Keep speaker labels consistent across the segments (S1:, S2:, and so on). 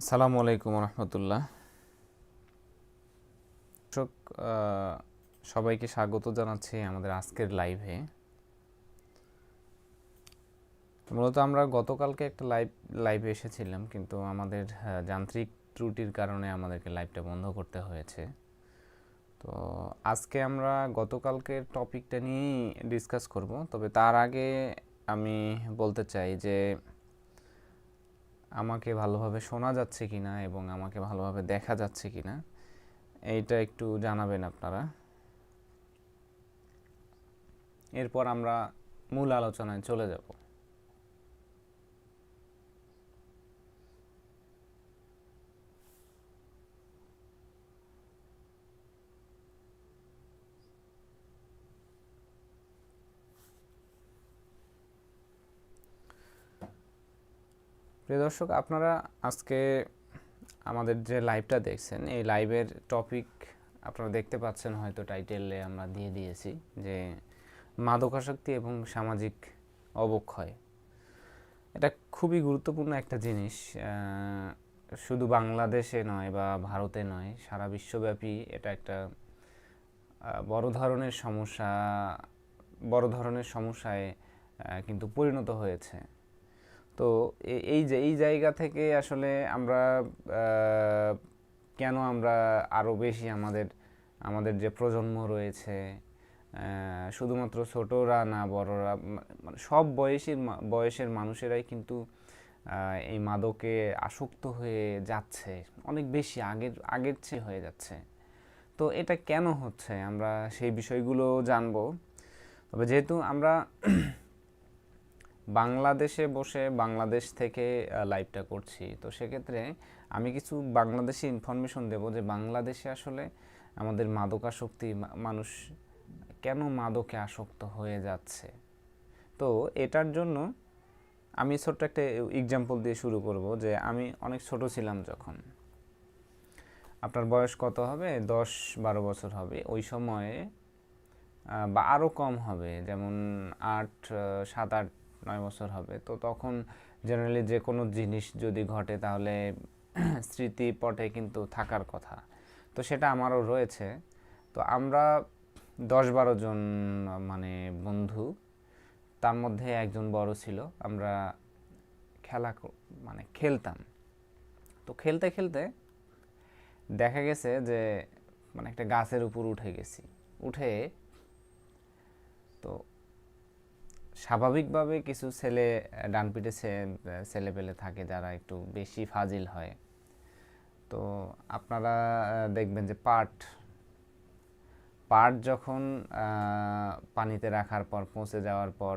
S1: আসসালামু আলাইকুম রহমতুল্লাহ। দর্শক সবাইকে স্বাগত জানাচ্ছি আমাদের আজকের লাইভে মূলত আমরা গতকালকে একটা লাইভ লাইভে এসেছিলাম, কিন্তু আমাদের যান্ত্রিক ত্রুটির কারণে আমাদেরকে লাইভটা বন্ধ করতে হয়েছে। তো আজকে আমরা গতকালকের টপিকটা নিয়েই ডিসকাস করব, তবে তার আগে আমি বলতে চাই যে আমাকে ভালোভাবে শোনা যাচ্ছে কি না এবং আমাকে ভালোভাবে দেখা যাচ্ছে কি না এইটা একটু জানাবেন আপনারা। এরপর আমরা মূল আলোচনায় চলে যাব। প্রিয় দর্শক, আপনারা আজকে আমাদের যে লাইভটা দেখছেন, এই লাইভের টপিক আপনারা দেখতে পাচ্ছেন, হয়তো টাইটেলে আমরা দিয়ে দিয়েছি যে মাদকাসক্তি এবং সামাজিক অবক্ষয়। এটা খুবই গুরুত্বপূর্ণ একটা জিনিস শুধু বাংলাদেশে নয় বা ভারতে নয়, সারা বিশ্বব্যাপী এটা একটা বড় ধরনের সমস্যা, বড় ধরনের সমস্যায় কিন্তু পরিণত হয়েছে। তো এই যে, এই জায়গা থেকে আসলে আমরা কেন আমরা আরও বেশি আমাদের আমাদের যে প্রজন্ম রয়েছে শুধুমাত্র ছোটরা না বড়রা মানে সব বয়সের বয়সের মানুষেরাই কিন্তু এই মাদকে আসক্ত হয়ে যাচ্ছে, অনেক বেশি আগের আগের চেয়ে হয়ে যাচ্ছে। তো এটা কেন হচ্ছে? আমরা সেই বিষয়গুলো জানব। তবে যেহেতু আমরা বাংলাদেশে বসে বাংলাদেশ থেকে লাইভটা করছি। তো সেক্ষেত্রে আমি কিছু বাংলাদেশি ইনফরমেশন দেব যে বাংলাদেশে আসলে আমাদের মাদকাসক্তি মানুষ কেন মাদকে আসক্ত হয়ে যাচ্ছে? তো এটার জন্য আমি ছোট্ট একটা এক্সাম্পল দিয়ে শুরু করব যে আমি অনেক ছোট ছিলাম যখন। আপনার বয়স কত হবে? দশ বারো বছর হবে। ওই সময়ে বা আরও কম হবে। যেমন আট সাত, আট নয় বছর হবে। তো তখন জেনারেলি যে কোনো জিনিস যদি ঘটে তাহলে স্মৃতিপটে কিন্তু থাকার কথা। তো সেটা আমারও রয়েছে। তো আমরা দশ বারো জন মানে বন্ধু, তার মধ্যে একজন বড় ছিল। আমরা খেলা মানে খেলতাম। তো খেলতে খেলতে দেখা গেছে যে মানে একটা গাছের উপর উঠে গেছি। উঠে তো স্বাভাবিকভাবে কিছু ছেলে আহ, ডান পিঠে ছেলে পেলে থাকে যারা একটু বেশি ফাজিল হয়। তো আপনারা দেখবেন যে পাট পাট যখন পানিতে রাখার পর পৌঁছে যাওয়ার পর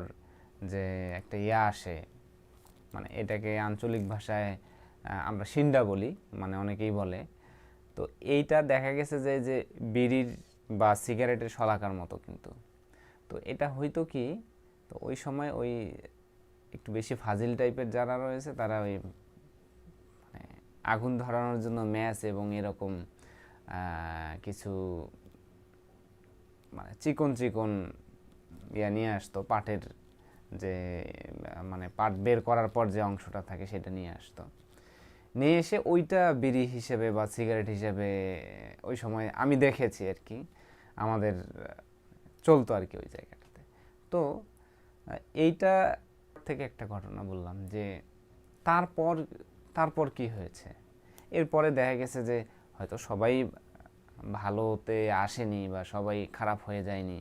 S1: যে একটা ইয়া আসে মানে এটাকে আঞ্চলিক ভাষায় আমরা সিন্ডা বলি মানে অনেকেই বলে। তো এইটা দেখা গেছে যে যে বিড়ির বা সিগারেটের শলাকার মতো কিন্তু। তো এটা হয়তো কি তো ওই সময় ওই একটু বেশি ফাজিল টাইপের যারা রয়েছে, তারা ওই মানে আগুন ধরানোর জন্য ম্যাচ এবং এরকম কিছু মানে চিকন চিকন ইয়া নিয়ে আসতো, পাটের যে মানে পাট বের করার পর যে অংশটা থাকে সেটা নিয়ে আসতো। নিয়ে এসে ওইটা বিড়ি হিসেবে বা সিগারেট হিসেবে ওই সময় আমি দেখেছি আর কি, আমাদের চলতো আর কি ওই জায়গাটাতে। তো এইটা থেকে একটা ঘটনা বললাম যে তারপর তারপর কি হয়েছে? এরপরে দেখা গেছে যে হয়তো সবাই ভালোতে আসেনি বা সবাই খারাপ হয়ে যায়নি।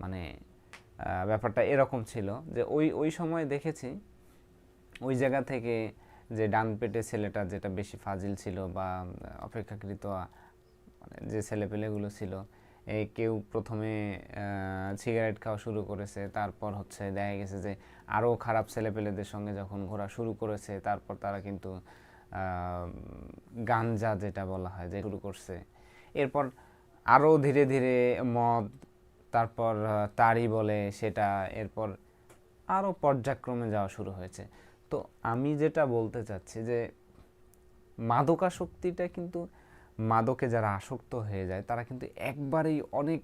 S1: মানে ব্যাপারটা এরকম ছিল যে ওই ওই সময় দেখেছি ওই জায়গা থেকে যে ডান পেটে ছেলেটা যেটা বেশি ফাজিল ছিল বা অপেক্ষাকৃত মানে যে ছেলেপেলেগুলো ছিল কেউ প্রথমে সিগারেট খাওয়া শুরু করেছে, তারপর হচ্ছে দেখা গেছে যে আরও খারাপ ছেলেপেলেদের সঙ্গে যখন ঘোরা শুরু করেছে, তারপর তারা কিন্তু গাঞ্জা যেটা বলা হয়, যে শুরু করছে। এরপর আরও ধীরে ধীরে মদ, তারপর তারি বলে সেটা, এরপর আরও পর্যায়ক্রমে যাওয়া শুরু হয়েছে। তো আমি যেটা বলতে চাচ্ছি যে মাদকাসক্তিটা কিন্তু মাদকে যারা আসক্ত হয়ে যায়, তারা কিন্তু একবারেই অনেক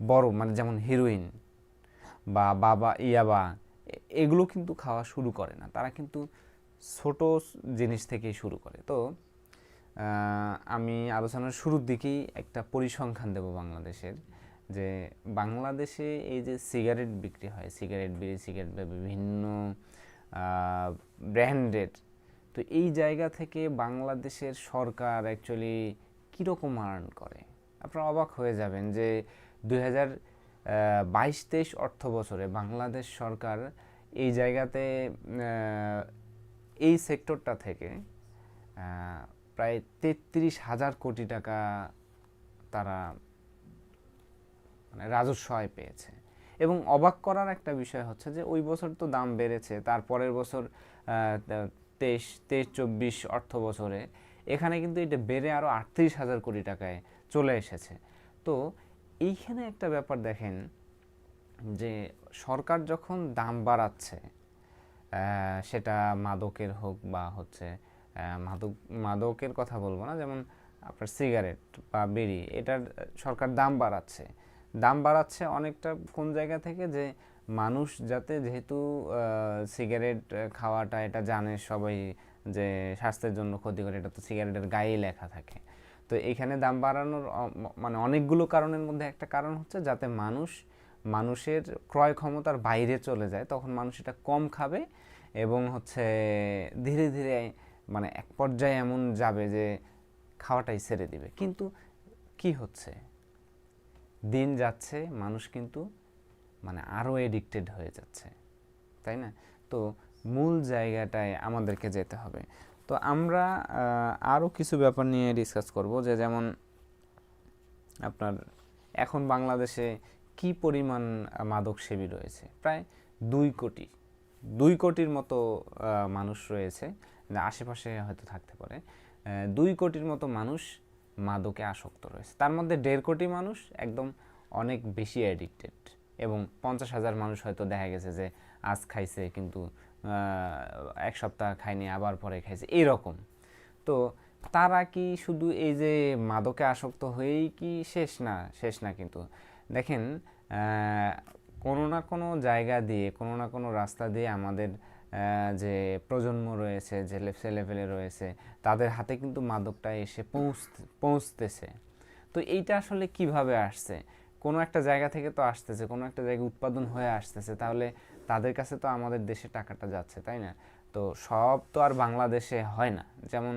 S1: বড় মানে যেমন হিরোইন বা বাবা ইয়াবা এগুলো কিন্তু খাওয়া শুরু করে না। তারা কিন্তু ছোট জিনিস থেকেই শুরু করে। তো আমি আলোচনার শুরুর দিকেই একটা পরিসংখ্যান দেব বাংলাদেশের, যে বাংলাদেশে এই যে সিগারেট বিক্রি হয়, সিগারেট বিড়ি, সিগারেট বা বিভিন্ন ব্র্যান্ডেড তো এই জায়গা থেকে বাংলাদেশের সরকার অ্যাকচুয়ালি কীরকম আর্ন করে? আপনারা অবাক হয়ে যাবেন যে দুই হাজার বাইশ তেইশ অর্থ বছরে বাংলাদেশ সরকার এই জায়গাতে এই সেক্টরটা থেকে প্রায় তেত্রিশ হাজার কোটি টাকা তারা মানে রাজস্ব আয় পেয়েছে। এবং অবাক করার একটা বিষয় হচ্ছে যে ওই বছর তো দাম বেড়েছে, তারপরের বছর তেইশ তেইশ, চব্বিশ অর্থ বছরে, এখানে কিন্তু এটা বেড়ে আরও আটত্রিশ হাজার কোটি টাকায় চলে এসেছে। তো এইখানে একটা ব্যাপার দেখেন যে সরকার যখন দাম বাড়াচ্ছে সেটা মাদকের হোক বা হচ্ছে মাদক, মাদকের কথা বলব না, যেমন আপনার সিগারেট বা বিড়ি, এটার সরকার দাম বাড়াচ্ছে। দাম বাড়াচ্ছে অনেকটা কোন জায়গা থেকে যে মানুষ যাতে যেহেতু সিগারেট খাওয়াটা এটা জানে সবাই যে স্বাস্থ্যের জন্য ক্ষতিকর, এটা তো সিগারেটের গায়েই লেখা থাকে। তো এখানে দাম বাড়ানোর মানে অনেকগুলো কারণের মধ্যে একটা কারণ হচ্ছে যাতে মানুষ, মানুষের ক্রয় ক্ষমতার বাইরে চলে যায়, তখন মানুষ এটা কম খাবে এবং হচ্ছে ধীরে ধীরে মানে এক পর্যায়ে এমন যাবে যে খাওয়াটাই ছেড়ে দিবে। কিন্তু কি হচ্ছে? দিন যাচ্ছে, মানুষ কিন্তু মানে আরও এডিক্টেড হয়ে যাচ্ছে, তাই না? তো মূল জায়গাটায় আমাদেরকে যেতে হবে। তো আমরা আরও কিছু ব্যাপার নিয়ে ডিসকাস করব যে যেমন আপনার এখন বাংলাদেশে কি পরিমাণ মাদক সেবী রয়েছে? প্রায় দুই কোটি, দুই কোটির মতো মানুষ রয়েছে। আশেপাশে হয়তো থাকতে পারে। দুই কোটির মতো মানুষ মাদকে আসক্ত রয়েছে। তার মধ্যে দেড় কোটি মানুষ একদম অনেক বেশি অ্যাডিক্টেড এবং পঞ্চাশ হাজার মানুষ হয়তো দেখা গেছে যে আজ খাইছে কিন্তু এক সপ্তাহ খায়নি, আবার পরে খাইছে, এরকম। তো তারা কি শুধু এই যে মাদকে আসক্ত হয়েই কি শেষ না? শেষ না কিন্তু। দেখেন কোনো না কোনো জায়গা দিয়ে, কোনো না কোনো রাস্তা দিয়ে আমাদের যে প্রজন্ম রয়েছে, যে ছেলেপেলে রয়েছে, তাদের হাতে কিন্তু মাদকটা এসে পৌঁছ, পৌঁছতেছে। তো এইটা আসলে কীভাবে আসছে? কোনো একটা জায়গা থেকে তো আসতেছে, কোনো একটা জায়গায় উৎপাদন হয়ে আসতেছে, তাহলে তাদের কাছে তো আমাদের দেশে টাকাটা যাচ্ছে, তাই না? তো সব তো আর বাংলাদেশে হয় না। যেমন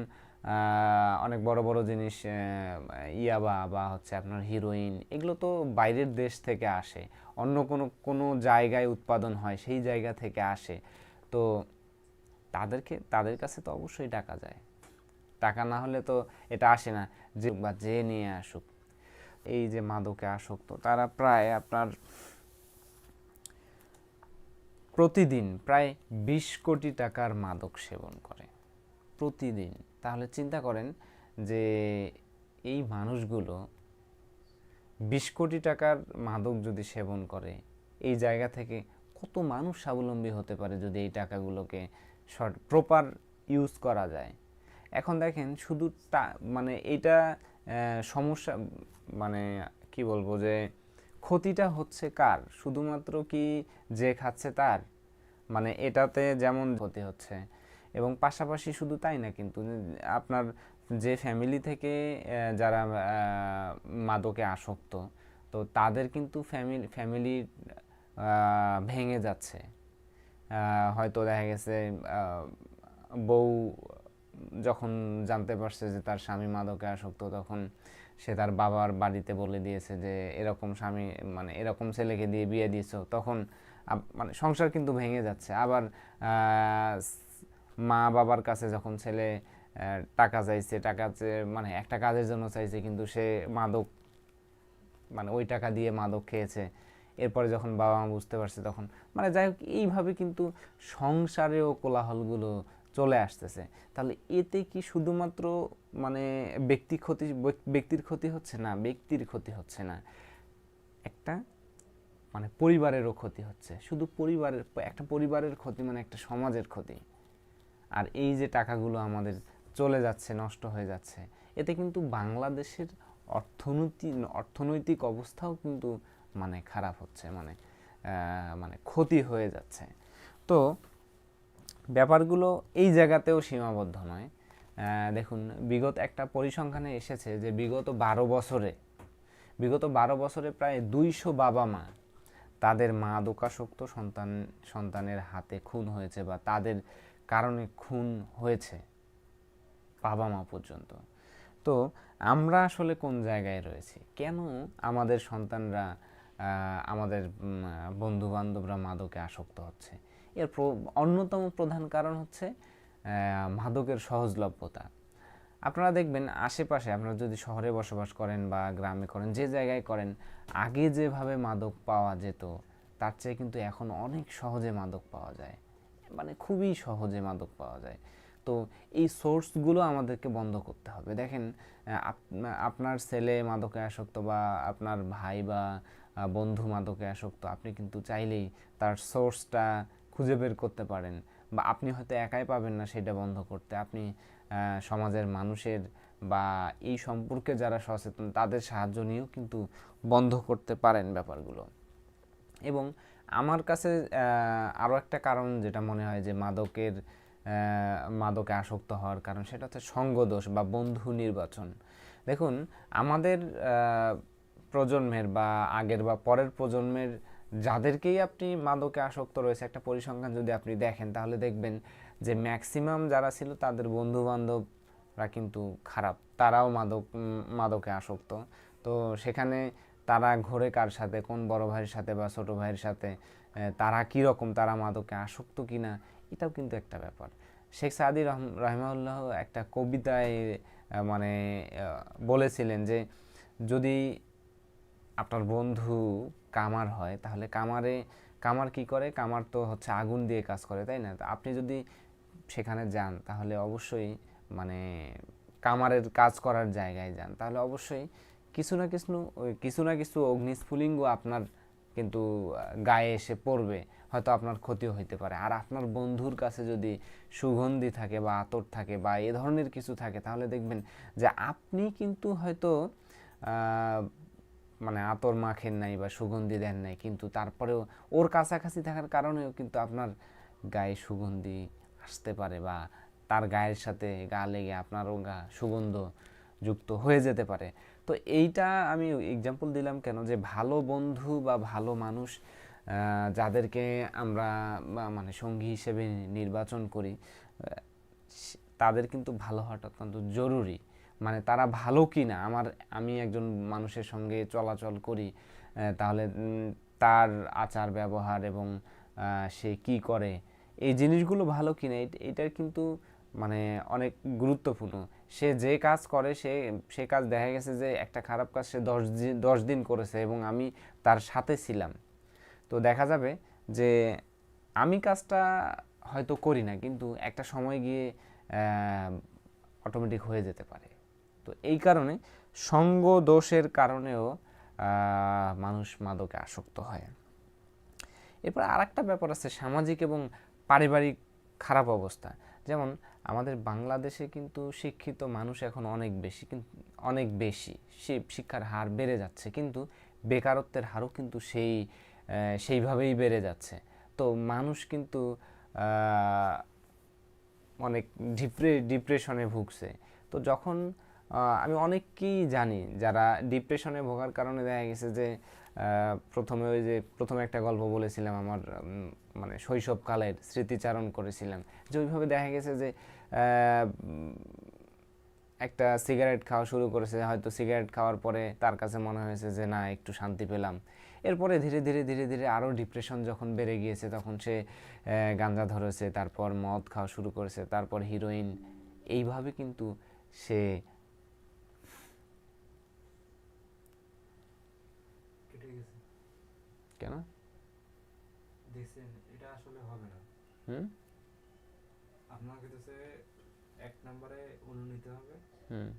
S1: অনেক বড় বড় জিনিস ইয়াবা বা হচ্ছে আপনার হিরোইন, এগুলো তো বাইরের দেশ থেকে আসে। অন্য কোনো কোনো জায়গায় উৎপাদন হয়, সেই জায়গা থেকে আসে। তো তাদেরকে, তাদের কাছে তো অবশ্যই টাকা যায়। টাকা না হলে তো এটা আসে না। যে বা যে নিয়ে আসুক এই যে মাদকে আসক্ত, তারা প্রায় আপনার প্রতিদিন প্রায় বিশ কোটি টাকার মাদক সেবন করে। প্রতিদিন। তাহলে চিন্তা করেন যে এই মানুষগুলো বিশ কোটি টাকার মাদক যদি সেবন করে, এই জায়গা থেকে কত মানুষ স্বাবলম্বী হতে পারে যদি এই টাকাগুলোকে শর্ট প্রপার ইউজ করা যায়? এখন দেখেন শুধু মানে এটা সমস্যা মানে কি বলব যে ক্ষতিটা হচ্ছে কার? শুধুমাত্র কি যে খাচ্ছে তার? মানে এটাতে যেমন ক্ষতি হচ্ছে। এবং পাশাপাশি শুধু তাই না কিন্তু, আপনার যে ফ্যামিলি থেকে যারা মাদকে আসক্ত, তো তাদের কিন্তু ফ্যামিলি ফ্যামিলি ভেঙে যাচ্ছে। হয়তো দেখা গেছে বউ যখন জানতে পারছে যে তার স্বামী মাদকে আসক্ত, তখন সে তার বাবার বাড়িতে বলে দিয়েছে যে এরকম স্বামী মানে এরকম ছেলেকে দিয়ে বিয়ে দিয়েছ। তখন মানে সংসার কিন্তু ভেঙে যাচ্ছে। আবার মা বাবার কাছে যখন ছেলে টাকা চাইছে, টাকা মানে একটা কাজের জন্য চাইছে, কিন্তু সে মাদক মানে ওই টাকা দিয়ে মাদক খেয়েছে। এরপরে যখন বাবা মা বুঝতে পারছে তখন মানে যাই হোক, এইভাবে কিন্তু সংসারেও কোলাহলগুলো চলে আসতেছে। তাহলে এতে কি শুধুমাত্র মানে ব্যক্তি ক্ষতি, ব্যক্তির ক্ষতি হচ্ছে না, ব্যক্তির ক্ষতি হচ্ছে না? একটা মানে পরিবারেরও ক্ষতি হচ্ছে। শুধু পরিবারের, একটা পরিবারের ক্ষতি মানে একটা সমাজের ক্ষতি। আর এই যে টাকাগুলো আমাদের চলে যাচ্ছে, নষ্ট হয়ে যাচ্ছে, এতে কিন্তু বাংলাদেশের অর্থনীতি, অর্থনৈতিক অবস্থাও কিন্তু মানে খারাপ হচ্ছে মানে মানে ক্ষতি হয়ে যাচ্ছে। তো ব্যাপারগুলো এই জায়গাতেও সীমাবদ্ধ নয় দেখুন, বিগত একটা পরিসংখ্যানে এসেছে যে বিগত বারো বছরে, বিগত বারো বছরে প্রায় দুইশো বাবা মা তাদের মাদকাসক্ত সন্তান, সন্তানের হাতে খুন হয়েছে বা তাদের কারণে খুন হয়েছে বাবা মা পর্যন্ত। তো আমরা আসলে কোন জায়গায় রয়েছি? কেন আমাদের সন্তানরা আমাদের বন্ধু বান্ধবরা মাদকে আসক্ত হচ্ছে? এর অন্যতম প্রধান কারণ হচ্ছে মাদকের সহজলভ্যতা। আপনারা দেখবেন আশেপাশে আপনারা যদি শহরে বসবাস করেন বা গ্রামে করেন, যে জায়গায় করেন, আগে যেভাবে মাদক পাওয়া যেত, তার চেয়ে কিন্তু এখন অনেক সহজে মাদক পাওয়া যায়। মানে খুবই সহজে মাদক পাওয়া যায়। তো এই সোর্সগুলো আমাদেরকে বন্ধ করতে হবে। দেখেন আপ- আপনার ছেলে মাদকে আসক্ত বা আপনার ভাই বা বন্ধু মাদকে আসক্ত, আপনি কিন্তু চাইলেই তার সোর্সটা খুঁজে বের করতে পারেন বা আপনি হয়তো একাই পাবেন না সেটা বন্ধ করতে। আপনি সমাজের মানুষের বা এই সম্পর্কে যারা সচেতন তাদের সাহায্য নিয়েও কিন্তু বন্ধ করতে পারেন ব্যাপারগুলো। এবং আমার কাছে আরও একটা কারণ যেটা মনে হয় যে মাদকের মাদকে আসক্ত হওয়ার কারণ সেটা হচ্ছে সঙ্গদোষ বা বন্ধু নির্বাচন। দেখুন, আমাদের প্রজন্মের বা আগের বা পরের প্রজন্মের যাদেরকেই আপনি মাদকে আসক্ত রয়েছে, একটা পরিসংখ্যান যদি আপনি দেখেন, তাহলে দেখবেন যে ম্যাক্সিমাম যারা ছিল তাদের বন্ধু বান্ধবরা কিন্তু খারাপ। তারাও মাদক, মাদকে আসক্ত। তো সেখানে তারা ঘোরে কার সাথে, কোন বড় ভাইয়ের সাথে বা ছোট ভাইয়ের সাথে তারা কি রকম তারা মাদকে আসক্ত কি না এটাও কিন্তু একটা ব্যাপার। শেখ সাদি রহম রহমাউল্লাহ একটা কবিতায় মানে বলেছিলেন যে যদি আপনার বন্ধু কামার হয়, তাহলে কামারে, কামার কি করে? কামার তো হচ্ছে আগুন দিয়ে কাজ করে, তাই না? আপনি যদি সেখানে যান, তাহলে অবশ্যই মানে কামারের কাজ করার জায়গায় যান। তাহলে অবশ্যই কিছু না কিছু কিছু না কিছু অগ্নিস্ফুলিঙ্গ আপনার কিন্তু গায়ে এসে পড়বে, হয়তো আপনার ক্ষতিও হইতে পারে। আর আপনার বন্ধুর কাছে যদি সুগন্ধি থাকে বা আতর থাকে বা এ ধরনের কিছু থাকে, তাহলে দেখবেন যে আপনি কিন্তু হয়তো মানে আতর মাখেন নাই বা সুগন্ধি দেন নাই, কিন্তু তারপরেও ওর কাছাকাছি থাকার কারণেও কিন্তু আপনার গায়ে সুগন্ধি আসতে পারে বা তার গায়ের সাথে গা লেগে আপনারও গা সুগন্ধ যুক্ত হয়ে যেতে পারে। তো এইটা আমি এক্সাম্পল দিলাম কেন যে ভালো বন্ধু বা ভালো মানুষ যাদেরকে আমরা মানে সঙ্গী হিসেবে নির্বাচন করি তাদের কিন্তু ভালো হওয়াটা অত্যন্ত জরুরি। মানে তারা ভালো কি না আমার, আমি একজন মানুষের সঙ্গে চলাচল করি তাহলে তার আচার ব্যবহার এবং সে কি করে, এই জিনিসগুলো ভালো কি না এট- এটার কিন্তু মানে অনেক গুরুত্বপূর্ণ। সে যে কাজ করে, সে সে কাজ দেখা গেছে যে একটা খারাপ কাজ সে দশ দিন দশ দিন করেছে এবং আমি তার সাথে ছিলাম। তো দেখা যাবে যে আমি কাজটা হয়তো করি না, কিন্তু একটা সময় গিয়ে অটোমেটিক হয়ে যেতে পারে। তো এই কারণে সঙ্গ দোষের কারণেও মানুষ মাদকে আসক্ত হয়। এরপর আর একটা ব্যাপার আছে, সামাজিক এবং পারিবারিক খারাপ অবস্থা। যেমন আমাদের বাংলাদেশে কিন্তু শিক্ষিত মানুষ এখন অনেক বেশি কিন্তু অনেক বেশি। শি- শিক্ষার হার বেড়ে যাচ্ছে, কিন্তু বেকারত্বের হারও কিন্তু সেই সেইভাবেই বেড়ে যাচ্ছে। তো মানুষ কিন্তু অনেক ডিপ্রে, ডিপ্রেশনে ভুগছে। তো যখন আমি অনেককেই জানি যারা ডিপ্রেশনে ভোগার কারণে দেখা গেছে যে প্রথমে ওই যে প্রথমে একটা গল্প বলেছিলাম আমার মানে শৈশবকালের স্মৃতিচারণ করেছিলাম। যে ওইভাবে দেখা গেছে যে একটা সিগারেট খাওয়া শুরু করেছে। হয়তো সিগারেট খাওয়ার পরে তার কাছে মনে হয়েছে যে, না, একটু শান্তি পেলাম। এরপরে ধীরে ধীরে ধীরে ধীরে আরও ডিপ্রেশন যখন বেড়ে গিয়েছে, তখন সে গাঁজা ধরেছে, তারপর মদ খাওয়া শুরু করেছে, তারপর হিরোইন এইভাবে কিন্তু সে
S2: কেটে গেছে
S1: কেন
S2: দেখছেন এটা আসলে হবে না।
S1: হুম?
S2: তো সে এক নম্বরে অনু নিতে হবে।
S1: হুম।